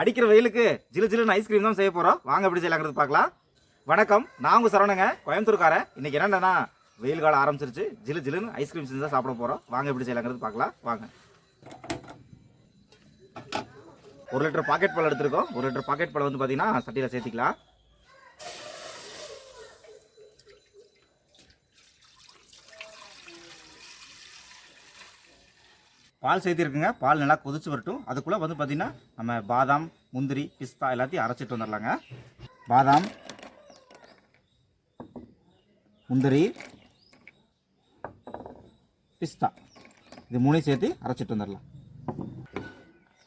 அடிக்கிற வெயிலுக்கு ஜிலு ஜிலுன்னு ஐஸ்கிரீம் தான் செய்ய போகிறோம் வாங்க எப்படி செய்யலாங்கிறது பார்க்கலாம். வணக்கம். நான் உங்கள் சரவணங்க. கோயம்புத்தூர்காரன். இன்றைக்கி என்னென்னா வெயில் காலம் ஆரம்பிச்சிருச்சு. ஜிலு ஜிலுன்னு ஐஸ்கிரீம் செஞ்சு தான் சாப்பிட போகிறோம் வாங்க எப்படி செய்யலாங்கிறது பார்க்கலாம். வாங்க. ஒரு லிட்டர் பாக்கெட் பால் எடுத்துருக்கோம். ஒரு லிட்டர் பாக்கெட் பால் வந்து பார்த்தீங்கன்னா சட்டியில் சேர்த்திக்கலாம். பால் சேர்த்திருக்குங்க. பால் நல்லா கொதிச்சு வரட்டும். அதுக்குள்ளே வந்து பார்த்திங்கன்னா நம்ம பாதாம் முந்திரி பிஸ்தா எல்லாத்தையும் அரைச்சிட்டு வந்துடலாங்க. பாதாம் முந்திரி பிஸ்தா. இது மூணையும் சேர்த்து அரைச்சிட்டு வந்துடலாம்.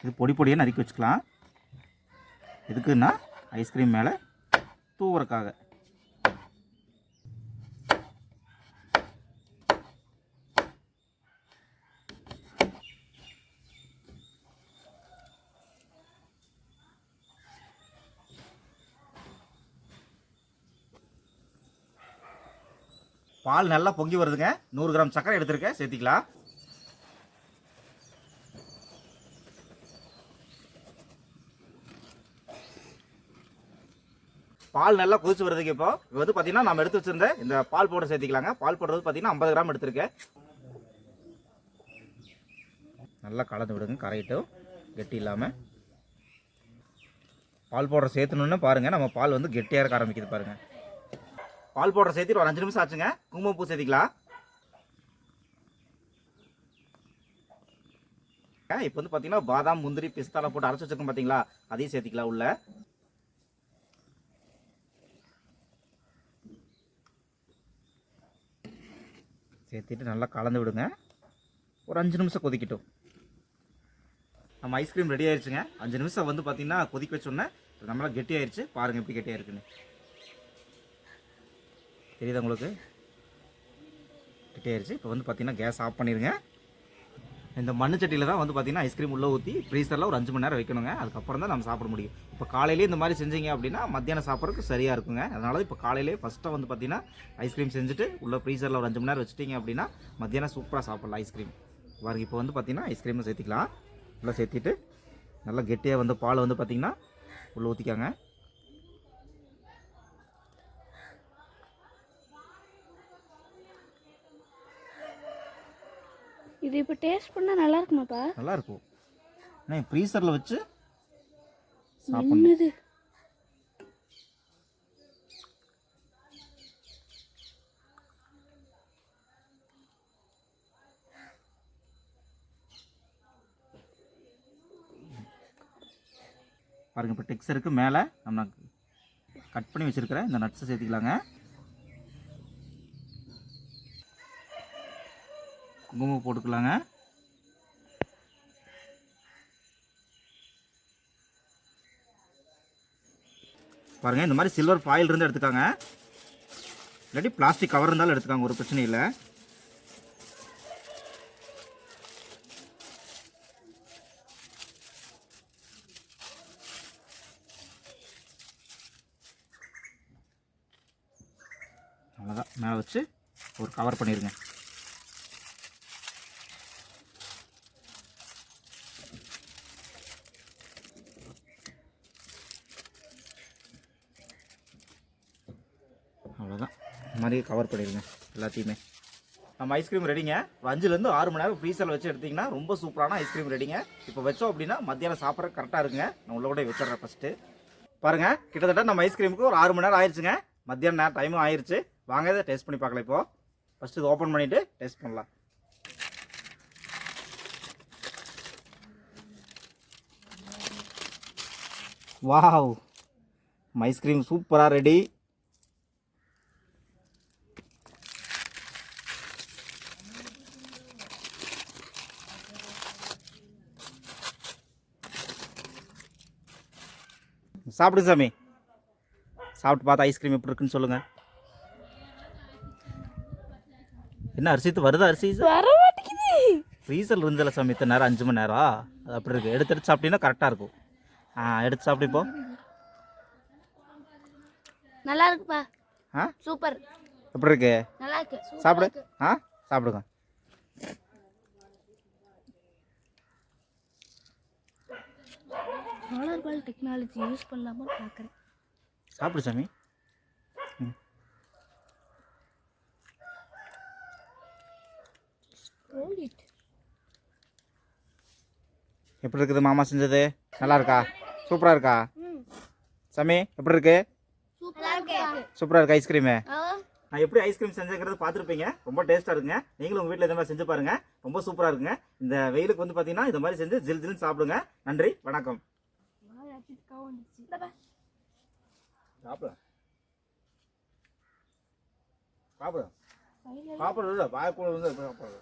இது பொடி பொடியாக நறுக்கி வச்சுக்கலாம். எதுக்குன்னா ஐஸ்கிரீம் மேலே தூவுறக்காக பால் நல்லா பொங்கி வருதுங்க. நூறு கிராம் சர்க்கரை எடுத்திருக்கேன். சேர்த்திக்கலாம். பால் நல்லா கொதிச்சு வருதுங்க இப்போ. இது வந்து பார்த்தீங்கன்னா நம்ம எடுத்து வச்சிருந்த இந்த பால் பவுடர் சேர்த்திக்கலாங்க. பால் பவுடர் வந்து பார்த்தீங்கன்னா ஐம்பது கிராம் எடுத்திருக்கேன். நல்லா கலந்து விடுங்க கரையிட்டும். கெட்டி இல்லாமல் பால் பவுடர் சேர்த்தணுன்னு பாருங்கள் நம்ம பால் வந்து கெட்டியாக இருக்க ஆரம்பிக்குது பாருங்கள் பால் பவுடர் சேர்த்து ஒரு அஞ்சு நிமிஷம் ஆச்சுங்க. குங்குமப்பூ சேர்த்திக்கலாம் இப்போ வந்து பார்த்தீங்கன்னா பாதாம் முந்திரி பிஸ்தாலாம் போட்டு அரைச்சி வச்சிருக்கோம் பார்த்தீங்களா அதையும் சேர்த்திக்கலாம் உள்ள. சேர்த்துட்டு நல்லா கலந்து விடுங்க. ஒரு அஞ்சு நிமிஷம் கொதிக்கட்டும். நம்ம ஐஸ்கிரீம் ரெடி ஆயிடுச்சுங்க அஞ்சு நிமிஷம் வந்து பார்த்தீங்கன்னா கொதிக்க வச்சோன்னே நம்மளால் கெட்டியாயிருச்சு. பாருங்கள் எப்படி கெட்டியாக இருக்குன்னு. தெரியுதா உங்களுக்கு? கெட்டியாயிருச்சு இப்போ வந்து பார்த்தீங்கன்னா கேஸ் ஆஃப் பண்ணிடுங்க இந்த மண்ணு சட்டியில் தான் வந்து பார்த்தீங்கன்னா ஐஸ்கிரீம் உள்ளே ஊற்றி ஃப்ரீசரில் ஒரு அஞ்சு மணி நேரம் வைக்கணுங்க. அதுக்கப்புறம் தான் நம்ம சாப்பிட முடியும். இப்போ காலையிலேயே இந்த மாதிரி செஞ்சீங்க அப்படின்னா மத்தியானம் சாப்பிட்றதுக்கு சரியாக இருக்குங்க. அதனால இப்போ காலையிலே ஃபஸ்ட்டாக வந்து பார்த்தீங்கன்னா ஐஸ்கிரீம் செஞ்சுட்டு உள்ள ஃப்ரீசரில் ஒரு அஞ்சு மணி நேரம் வச்சுட்டிங்க அப்படின்னா மத்தியானம் சூப்பராக சாப்பிட்லாம் ஐஸ்கிரீம் பாருங்க இப்போ வந்து பார்த்தீங்கன்னா ஐஸ்கிரீமும் சேர்த்திக்கலாம். நல்லா சேர்த்திட்டு நல்லா கெட்டியாக வந்து பால் வந்து பார்த்தீங்கன்னா உள்ளே ஊற்றிக்காங்க இது இப்போ டேஸ்ட் பண்ணால் நல்லா இருக்குமாப்பா? நல்லா இருக்கும் ஆனால் ஃப்ரீசரில் வச்சு சாப்பிடணும். என்னது பாருங்கள் இப்போ டெக்ஸ்டருக்கு மேலே நம்ம கட் பண்ணி வச்சுருக்கிற இந்த நட்ஸை சேர்த்திக்கலாங்க. குங்குமம் போட்டுக்கலாங்க. பாருங்கள் இந்த மாதிரி சில்வர் ஃபாயில் இருந்து எடுத்துக்காங்க. இல்லாட்டி பிளாஸ்டிக் கவர் இருந்தாலும் எடுத்துக்காங்க ஒரு பிரச்சனையும் இல்லை அவ்வளோதான் மேலே வச்சு ஒரு கவர் பண்ணிடுங்க அவ்வளோதான் இந்த மாதிரி கவர் பண்ணிடுங்க எல்லாத்தையுமே. நம்ம ஐஸ்கிரீம் ரெடிங்க வஞ்சிலேருந்து அஞ்சுலேருந்து ஆறு மணி நேரம் ஃப்ரீசரில் வச்சு எடுத்திங்கன்னா ரொம்ப சூப்பரான ஐஸ்கிரீம் ரெடிங்க இப்போ வச்சோம் அப்படின்னா மத்தியானம் சாப்பிட்ற கரெக்டாக இருக்குங்க. நான் உள்ள கூட வச்சிடுறேன் ஃபஸ்ட்டு பாருங்கள் கிட்டத்தட்ட நம்ம ஐஸ்கிரீமுக்கு ஒரு ஆறு மணி நேரம் ஆயிடுச்சுங்க மத்தியான நேரம் டைமும் ஆயிடுச்சு வாங்க இதை டேஸ்ட் பண்ணி பார்க்கலாம் இப்போ. ஃபஸ்ட்டு இது ஓப்பன் பண்ணிவிட்டு டேஸ்ட் பண்ணலாம். வாவ் ஐஸ்கிரீம் சூப்பராக ரெடி சாப்பிடுங்க சாமி. சாப்பிட்டு பார்த்து ஐஸ்கிரீம் எப்படி இருக்குன்னு சொல்லுங்கள் என்ன அரிசி வருதா அரிசி ஃப்ரீசரில் இருந்தல சாமி இத்தனை நேரம் அஞ்சு மணி நேரம் அது அப்படி இருக்குது எடுத்து எடுத்து சாப்பிட்டீங்கன்னா கரெக்டாக இருக்கும். ஆ எடுத்து சாப்பிடு இப்போ. நல்லா இருக்குப்பா. ஆ? சூப்பர். எப்படி இருக்கு? நல்லா இருக்கு. சாப்பிடு. ஆ? சாப்பிடுங்க. சோலார் பால் டெக்னாலஜி யூஸ் பண்ணலாமா பார்க்குறேன் சாப்பிடு சாமி. எப்படி இருக்குது மாமா செஞ்சது? நல்லா இருக்கா? சூப்பராக இருக்கா? சாமி எப்படி இருக்கு? சூப்பராக இருக்கு. ஐஸ்கிரீமு நான் எப்படி ஐஸ்கிரீம் செஞ்சுக்கிறது பார்த்துருப்பீங்க. ரொம்ப டேஸ்ட்டாக இருக்குங்க. நீங்களும் உங்கள் வீட்டில் இந்த மாதிரி செஞ்சு பாருங்க. ரொம்ப சூப்பராக இருக்குங்க. இந்த வெயிலுக்கு வந்து பார்த்தீங்கன்னா இந்த மாதிரி செஞ்சு ஜில் ஜில்னு சாப்பிடுங்க. நன்றி வணக்கம். சாப்பிடு சாப்பிடு சாப்பிடுறது வாய்க்குள்ள வந்து சாப்பிடுறது